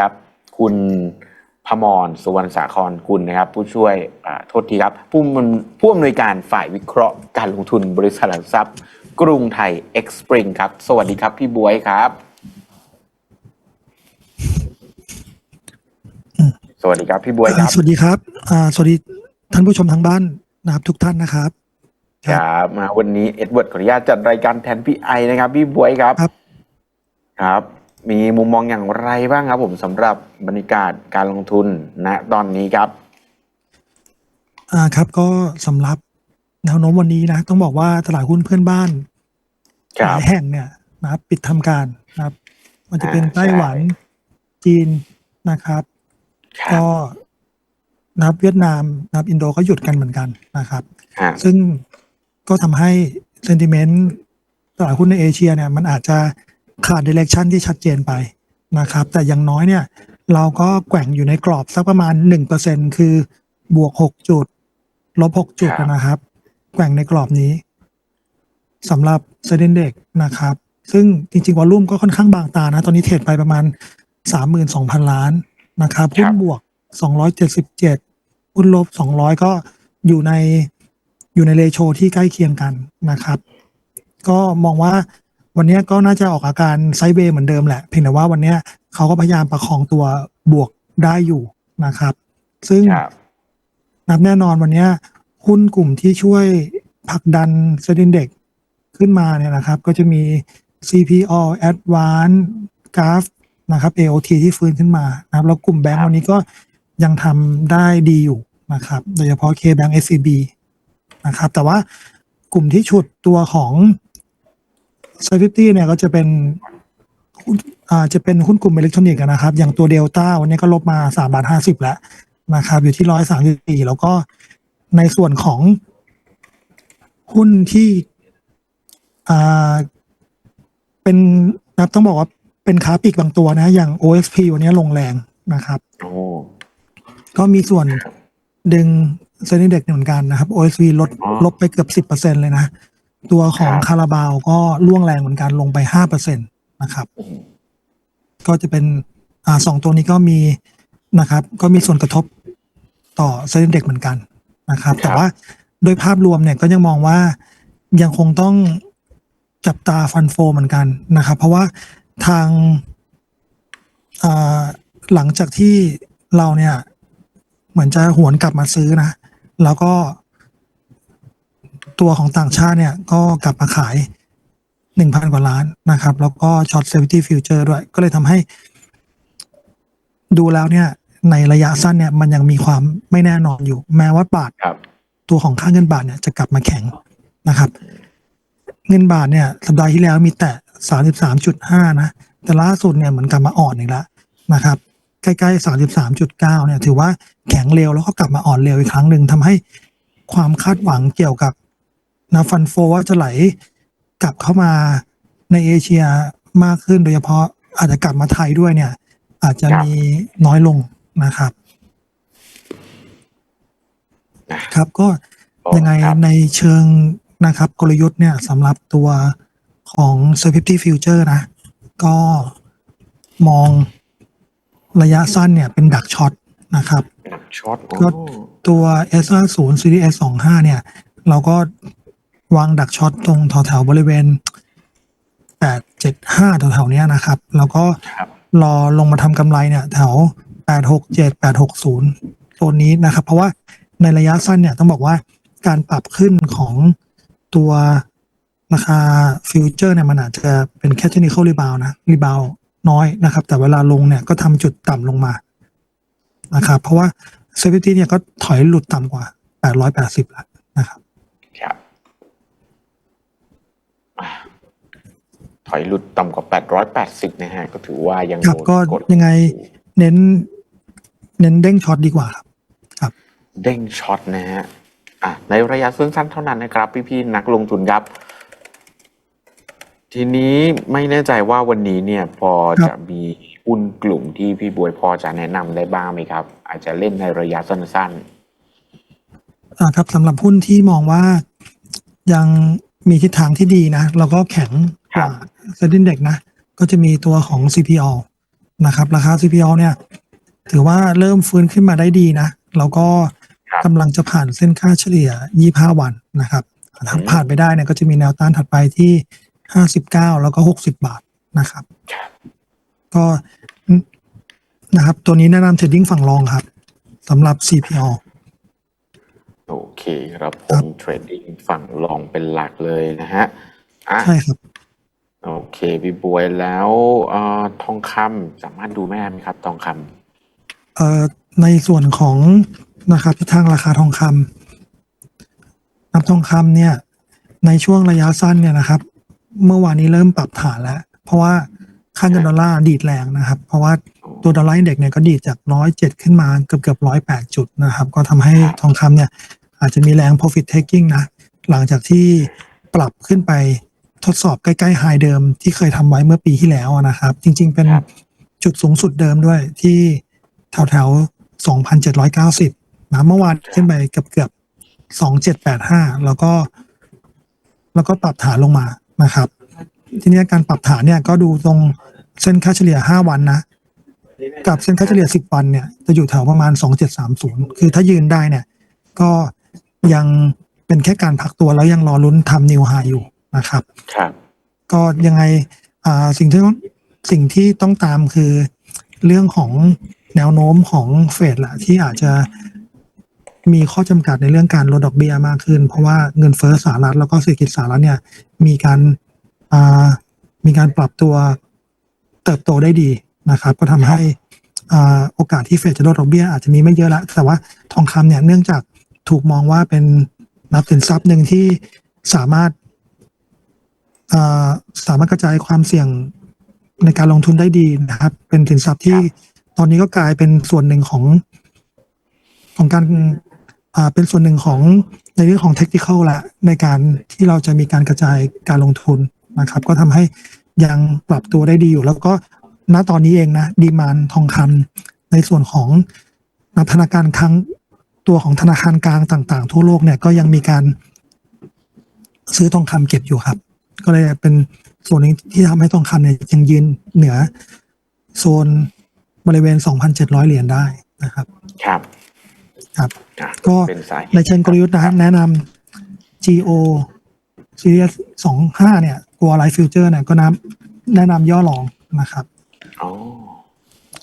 ครับคุณพมรสุวรรณสาครกุลนะครับ ผู้ช่วยอ่าโทษทีครับผู้อำนวยผู้อำนวยการฝ่ายวิเคราะห์การลงทุนบริษัทหลักทรัพย์ กรุงไทยเอ็กซ์ปริงครับ สวัสดีครับพี่บวยครับ สวัสดีครับพี่บวยครับ สวัสดีครับอ่าสวัสดีท่านผู้ชมทางบ้านนะครับทุกท่านนะครับ ครับมาวันนี้เอ็ดเวิร์ดขออนุญาตจัดรายการแทนพี่ไอนะครับ พี่บวยครับครับครับ มีมุมมองอย่างไรบ้างครับผมสำหรับบรรยากาศการลงทุนณตอนนี้ครับ อ่าครับก็สำหรับแนวโน้มวันนี้นะ ต้องบอกว่าตลาดหุ้นเพื่อนบ้านคหรับลายแห่งเนี่ยนะครับปิดทำการนะครับมันจะเป็นอ่าไต้หวันใช่จีนนะครับครัก็บนับเวียดนามนับอินโดก็หยุดกันเหมือนกันนะครับฮะซึ่งก็ทำให้เซนติเมนต์ตลาดหุ้นในเอเชียเนี่ย มันอาจจะ ขาดดิเรกชันที่ชัดเจนไปนะครับ แต่อย่างน้อยเนี่ย เราก็แกว่งอยู่ในกรอบสักประมาณ 1%คือบวก 6 จุด ลบ 6 จุดนะครับ แกว่งในกรอบนี้สำหรับเซนเด็กนะครับ ซึ่งจริงๆวอลลุ่มก็ค่อนข้างบางตานะ ตอนนี้เทรดไปประมาณ 32,000 ล้านนะครับหุ้นบวก 277หุ้นลบ 200 ก็อยู่ในอยู่ในเรโชที่ใกล้เคียงกันนะครับ ก็มองว่า วันนี้ก็น่าจะออกอาการไซด์เวย์เหมือนเดิมแหละ เพียงแต่ว่าวันนี้เขาก็พยายามประคองตัวบวกได้อยู่นะครับ ซึ่งครับนับแน่นอนวันนี้หุ้นกลุ่มที่ช่วยผลักดันเซ็นเด็กขึ้นมาเนี่ยนะครับ ก็จะมี CPO Advance g r a f นะครับ AOT ที่ฟื้นขึ้นมานะครับ แล้วกลุ่มแบงครัก์บวันนี้ก็ยังทำได้ดีอยู่นะครับ โดยเฉพาะ KBank SCB นะครับ แต่ว่ากลุ่มที่ฉุดตัวของ s a f e t y เนี่ยก็จะเป็นหุ้นอ่าจะเป็นหุ้นกลุ่มอิเล็กทรอนิกส์อะนะครับ อย่างตัวเดลต้าวันนี้ก็ลบมาสามบาทห้าสิบแล้วนะครับ อยู่ที่ร้อยสามสิบสี่แล้วก็ในส่วนของหุ้นที่อ่าเป็นนะครับต้องบอกว่าเป็นค้าปลีกบางตัวนะ อย่าง OXP วันนี้ลงแรงนะครับโอ้ก็มีส่วนดึงเซ็นเด็กเหมือนกันนะครับ OSV ลดอ๋อลบไปเกือบสิบเปอร์เซ็นเลยนะ ตัวของครับคาราบาวก็ล่วงแรงเหมือนกันลงไปห้าเปอร์เซ็นตนะครับอืมก็จะเป็นอ่าสองตัวนี้ก็มีนะครับ ก็มีส่วนกระทบต่อเซ็นเด็กเหมือนกันนะครับ แต่ว่าโดยภาพรวมเนี่ยก็ยังมองว่ายังคงต้องจับตาฟันโฟเหมือนกันนะครับ เพราะว่าทางอ่าหลังจากที่เราเนี่ย เหมือนจะหวนกลับมาซื้อนะ แล้วก็ ตัวของต่างชาติเนี่ยก็กลับมาขายหนึ่งพันกว่าล้านนะครับ แล้วก็ช็อตเซฟตี้ฟิวเจอร์ด้วย ก็เลยทำให้ ดูแล้วเนี่ย ในระยะสั้นเนี่ย มันยังมีความไม่แน่นอนอยู่ แม้ว่าบาทครับตัวของค่าเงินบาทเนี่ยจะกลับมาแข็งนะครับ เงินบาทเนี่ย สัปดาห์ที่แล้วมีแต่สามสิบสามจุดห้านะ แต่ล่าสุดเนี่ยเหมือนกลับมาอ่อนอีกแล้วนะครับใกล้ๆสามสิบสามจุดเก้าเนี่ย ถือว่าแข็งเร็วแล้วก็กลับมาอ่อนเร็วอีกครั้งหนึ่งทำให้ความคาดหวังเกี่ยวกับ นะฟันโฟว่าจะไหลกลับเข้ามาในเอเชียมากขึ้นโดยเฉพาะอาจจะกลับมาไทยด้วยเนี่ย อาจจะครับมีน้อยลงนะครับ ครับก็โอ้ยังไงครับในเชิงนะครับ กลยุทธ์เนี่ยสำหรับตัวของ s w i f t y Future นะ ก็มองระยะสั้นเนี่ยเป็นดักช็อตนะครับหนักช็อตก็โอ้ตัว S50 Series S25 เนี่ย เราก็ วางดักช็อตตรงแถวๆบริเวณ875แถวๆเนี้ยนะครับ แล้วก็ครับรอลงมาทำกำไรเนี่ย แถว867 860โซนนี้นะครับ เพราะว่าในระยะสั้นเนี่ยต้องบอกว่าการปรับขึ้นของตัวราคาฟิวเจอร์เนี่ยมันอาจจะเป็นแค่เทคนิคอลรีบาวนะรีบาวน้อยนะครับ แต่เวลาลงเนี่ยก็ทำจุดต่ำลงมานะครับเพราะว่าเซฟตี้เนี่ยก็ถอยหลุดต่ำกว่า 880แล้วนะครับ ครับอะ ถอยหลุดต่ำกว่า 880 นะฮะ ก็ถือว่ายังครับโดนก็กดยังไง เน้น เน้นเด้งช็อตดีกว่าครับ เด้งช็อตนะฮะอะในระยะสั้นๆเท่านั้นนะครับ พี่ๆนักลงทุนครับ ทีนี้ไม่แน่ใจว่าวันนี้เนี่ย พอครับจะมีหุ้นกลุ่มที่พี่บวยพอจะแนะนำได้บ้างไหมครับ อาจจะเล่นในระยะสั้นอ่าครับสำหรับหุ้นที่มองว่ายัง มีทิศทางที่ดีนะ แล้วก็แข็งกว่าเซ็นดินเด็กนะ ก็จะมีตัวของ CPO นะครับ ราคา CPO เนี่ย ถือว่าเริ่มฟื้นขึ้นมาได้ดีนะ แล้วก็ครับกำลังจะผ่านเส้นค่าเฉลี่ย 25 วันนะครับถ้าผ่านไปได้เนี่ยก็จะมีแนวต้านถัดไปที่ 59 แล้วก็ 60 บาทนะครับครับก็นะครับ ตัวนี้แนะนำเทรดดิ้งฝั่งรองครับสำหรับ CPO โอ เคครับผครัมบเทรดดิ้งฝั่งลองเป็นหลักเลยนะฮะอะใช่ครับ โอเคพี่บวยแล้วเอ่อทองคำสามารถดูแม่ไหมครับ ทองคำเอ่อในส่วนของนะครับทิศทางราคาทองคำนับทองคำเนี่ย ในช่วงระยะสั้นเนี่ยนะครับ เมื่อวานนี้เริ่มปรับฐานแล้ว เพราะว่าค่าเงินดอลลาร์ดีดแรงนะครับ เพราะว่าตัวดอลลาร์อินเด็กซ์เนี่ยก็ดีดจากร้อยเจ็ดขึ้นมาเกือบเกือบร้อยแปดจุดนะครับ ก็ทำให้ทองคำเนี่ย อาจจะมีแรง profit taking นะ หลังจากที่ปรับขึ้นไปทดสอบใกล้ๆไฮเดิมที่เคยทำไว้เมื่อปีที่แล้วนะครับ จริง ๆ เป็นครับจุดสูงสุดเดิมด้วยที่แถวแถว2,790 นะเมื่อวานขึ้นไปเกือบเกือบ2,785 แล้วก็ แล้วก็ปรับฐานลงมานะครับ ทีนี้การปรับฐานเนี่ยก็ดูตรงเส้นค่าเฉลี่ย 5 วันนะ กับเส้นค่าเฉลี่ย 10 วันเนี่ยจะอยู่แถวประมาณ 2730 คือถ้ายืนได้เนี่ย ก็ ยังเป็นแค่การพักตัวแล้วยังรอลุ้นทำนิวไฮอยู่นะครับครับ ก็ยังไงอ่าสิ่งที่ต้องสิ่งที่ต้องตามคือเรื่องของแนวโน้มของเฟดแหละที่อาจจะมีข้อจำกัดในเรื่องการลดดอกเบี้ยมากขึ้น เพราะว่าเงินเฟ้อสหรัฐแล้วก็เศรษฐกิจสหรัฐเนี่ย มีการอ่ามีการปรับตัวเติบโตได้ดีนะครับ ก็ทำให้อ่าโอกาสที่เฟดจะลดดอกเบี้ยอาจจะมีไม่เยอะละแต่ว่าทองคำเนี่ยเนื่องจาก ถูกมองว่าเป็นนับสินทรัพย์หนึ่งที่สามารถอ่าสามารถกระจายความเสี่ยงในการลงทุนได้ดีนะครับ เป็นสินทรัพย์ที่ตอนนี้ก็กลายเป็นส่วนหนึ่งของของการอ่าเป็นส่วนหนึ่งของในเรื่องของเทคนิคละในการที่เราจะมีการกระจายการลงทุนนะครับ ก็ทำให้ยังปรับตัวได้ดีอยู่ แล้วก็ณตอนนี้เองนะดีมานทองคำในส่วนของธนาคารครั้ง ตัวของธนาคารกลางต่างๆ ทั่วโลกเนี่ยก็ยังมีการซื้อทองคำเก็บอยู่ครับ ก็เลยเป็นส่วนหนึ่งที่ทำให้ทองคำเนี่ยยังยืนเหนือโซนบริเวณ 2,700 เหรียญได้นะครับ ครับ ครับอะก็เป็นสาเหตุในเชิงกลยุทธ์นะแนะนำ GO Series 25 เนี่ย ตัว Life Future เนี่ยก็นำแนะนำย่อลองนะครับ อ๋อ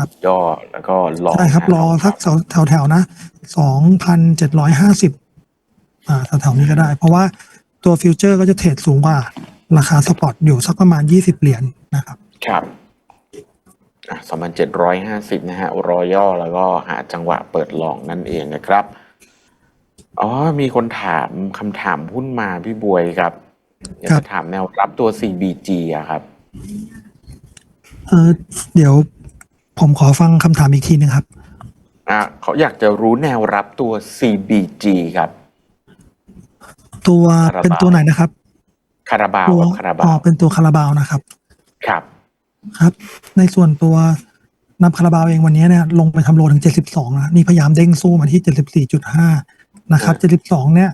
ครับ ย่อแล้วก็รอใช่ครับ รอสักแถวแถวๆนะ2,750อ่าแถวๆนี้ก็ได้ เพราะว่าตัวฟิวเจอร์ก็จะเทรดสูงกว่า ราคาสปอตอยู่สักประมาณ20เหรียญนะครับ ครับอะสองพันเจ็ดร้อยห้าสิบนะฮะรอย่อแล้วก็หาจังหวะเปิดลองนั่นเองนะครับ อ๋อ มีคนถามคำถามหุ้นมาพี่บวยครับอยากครัจะบถามแนวรับตัว CBG อะครับ เออเดี๋ยว ผมขอฟังคำถามอีกทีหนึงครับ อะเขาอยากจะรู้แนวรับตัว CBG ครับ ตัวคาราบาว เป็นตัวไหนนะครับ คาราบาวตัวกับคาราบาอ๋อวเป็นตัวคาราบาวนะครับ ครับ ครับ ในส่วนตัวนับคาราบาวเองวันนี้เนี่ยลงไปทำโลถึง 72นะนี่พยายามเด้งสู้มาที่ 74.5 นะครับ 72 เนี่ย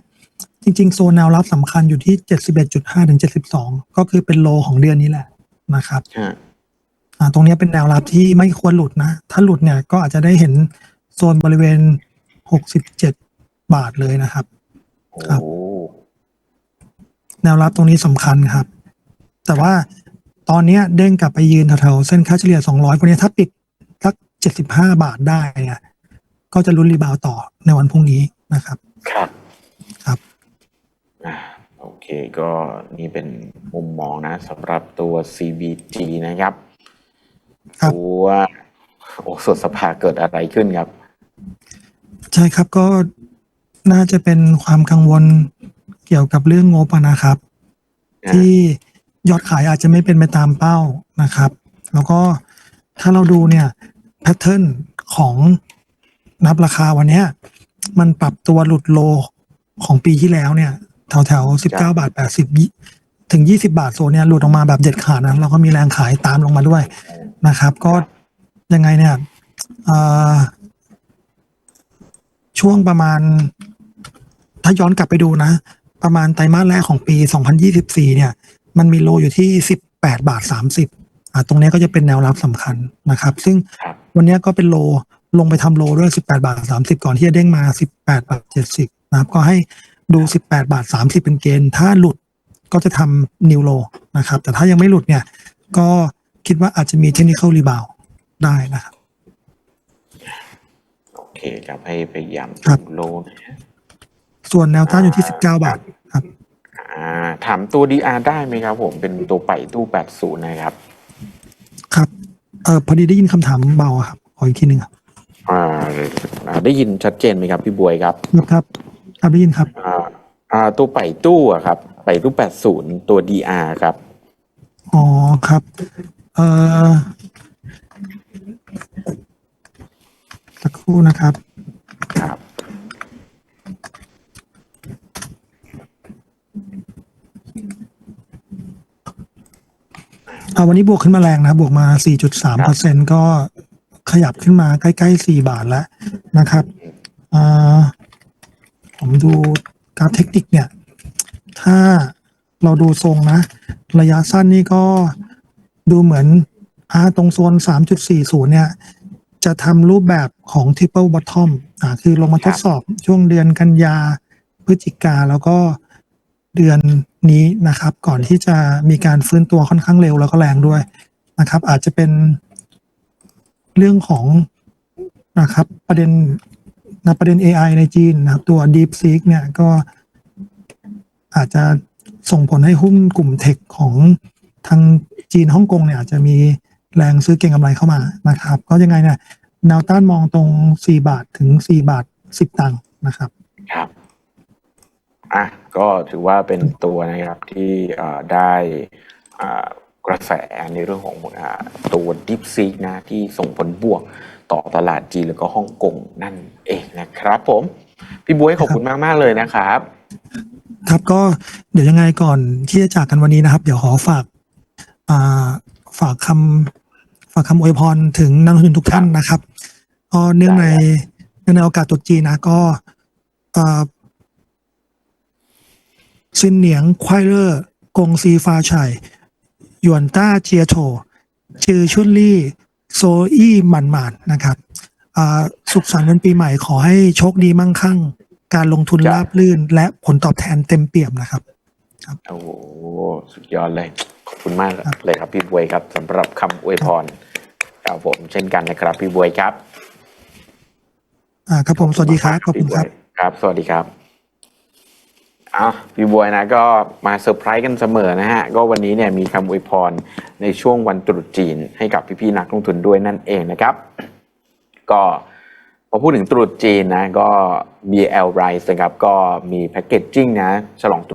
จริง ๆ โซนแนวรับสำคัญอยู่ที่ 71.5 ถึง 72 ก็คือเป็นโลของเดือนนี้แหละนะครับ ฮะ อ่าตรงเนี้ยเป็นแนวรับที่ไม่ควรหลุดนะ ถ้าหลุดเนี่ยก็อาจจะได้เห็นโซนบริเวณ67บาทเลยนะครับ ครับโอ้แนวรับตรงนี้สำคัญครับ แต่ว่าตอนเนี้ยเด้งกลับไปยืนแถวๆเส้นค่าเฉลี่ย 200พวกนี้ยถ้าปิดสัก75 บาทได้เนี่ยก็จะลุ้นรีบาวด์ต่อในวันพรุ่งนี้นะครับ ครับครับอะโอเคก็นี่เป็นมุมมองนะสำหรับตัว CBG นะครับ ครับตัวโอ้สดสภาเกิดอะไรขึ้นครับ ใช่ครับก็น่าจะเป็นความกังวลเกี่ยวกับเรื่องงบอะนะครับอ่าที่ยอดขายอาจจะไม่เป็นไปตามเป้านะครับ แล้วก็ถ้าเราดูเนี่ยแพทเทิร์นของนับราคาวันเนี้ยมันปรับตัวหลุดโลของปีที่แล้วเนี่ยแถวแถวสิบเก้าบาทแปดสิบถึงยี่สิบาทโซนเนี่ยหลุดออกมาแบบเด็ดขาดนะแล้วก็มีแรงขายตามลงมาด้วย นะครับ ก็ยังไงเนี่ยช่วงประมาณ ถ้าย้อนกลับไปดูนะ ประมาณไตรมาสแรกของปี 2024 เนี่ย มันมีโลอยู่ที่ 18 บาท 30อ่าตรงนี้ก็จะเป็นแนวรับสำคัญนะครับ ซึ่งวันนี้ก็เป็นโลลงไปทำโลด้วย 18 บาท 30 ก่อนที่จะเด้งมา 18 บาท 70 นะครับ ก็ให้ดู 18 บาท 30 เป็นเกณฑ์ ถ้าหลุดก็จะทำนิวโลนะครับ แต่ถ้ายังไม่หลุดเนี่ย ก็ คิดว่าอาจจะมีเทคนิค a l รีบาวได้นะครับ โอเคครับให้พยายามครับดูโลนะฮะส่วนแนวต้านอยู่ที่ 19 บาทครับ อ่า ถามตัว DR ได้ไหมครับผมเป็นตัวไปตู้ 80 นะครับ ครับเออพอดีได้ยินคำถามเบาอะครับขออีกทีหนึ่งครับอ่าอ่า ได้ยินชัดเจนไหมครับ พี่บวยครับ ครับครับได้ยินครับ อ่าอ่าตัวไปตู้อะครับ ไปตู้ 80 ตัว DR ครับ อ๋อครับ เอ่อสักครู่นะครับ ครับอ่าวันนี้บวกขึ้นมาแรงนะครับ บวกมา 4.3เปอร์เซ็นก็ขยับขึ้นมาใกล้ๆ 4 บาทแล้วนะครับอ่าผมดูกราฟเทคนิคเนี่ย ถ้าเราดูทรงนะ ระยะสั้นนี่ก็ ดูเหมือนอาตรงโซน 3.40 เนี่ย จะทำรูปแบบของ triple bottom อ่าคือลงมาทดสอบช่วงเดือนกันยาพฤศจิกาแล้วก็เดือนนี้นะครับ ก่อนที่จะมีการฟื้นตัวค่อนข้างเร็วแล้วก็แรงด้วยนะครับ อาจจะเป็นเรื่องของนะครับ ประเด็นนะประเด็น AI ในจีนนะครับ ตัว DeepSeek เนี่ยก็อาจจะส่งผลให้หุ้นกลุ่มเทคของทาง จีนฮ่องกงเนี่ยอาจจะมีแรงซื้อเก็งกำไรเข้ามานะครับ ก็ยังไงเนี่ยแนวต้านมองตรง 4 บาทถึง 4 บาท 10 ตังค์นะครับครับอะก็ถือว่าเป็นตัวนะครับที่อ่าได้อ่ากระแสในเรื่องของอ่าตัวดิฟซีนะที่ส่งผลบวกต่อตลาดจีนแล้วก็ฮ่องกงนั่นเองนะครับผม พี่บวยขอบคุณมากมากๆเลยนะครับ ครับก็เดี๋ยวยังไงก่อนที่จะจากกันวันนี้นะครับ เดี๋ยวขอฝากอ่า ฝากคำฝากคำอวยพรถึงนักลงทุนทุกท่านนะครับก็เนื่องในเนื่องในโอกาสตรุษจีนนะก็ซินเหนียงควายเลอร์กงซีฟาชัยหยวนต้าเจียโถชื่อชุนลี่โซอี้หมันหมานนะครับสุขสันต์วันปีใหม่ขอให้โชคดีมั่งคั่ง การลงทุนรับราบลื่น และผลตอบแทนเต็มเปี่ยมนะครับโอ้สุดยอดเลย ขอบคุณมากครับเลยครับพี่บวยครับสำหรับคำอวยพรครับผมเช่นกันนะครับ พี่บวยครับ อ่าครับผมสวัสดีครับขอบคุณครับพี่วยครับ สวัสดีครับอ้าวพี่บวยนะก็มาเซอร์ไพรส์กันเสมอนะฮะ ก็วันนี้เนี่ยมีคำอวยพรในช่วงวันตรุษจีนให้กับพี่ๆนักลงทุนด้วยนั่นเองนะครับ ก็พอพูดถึงตรุษจีนนะก็ BL Rise นะครับก็มีแพ็กเกจจิ้งนะฉลองตรุษ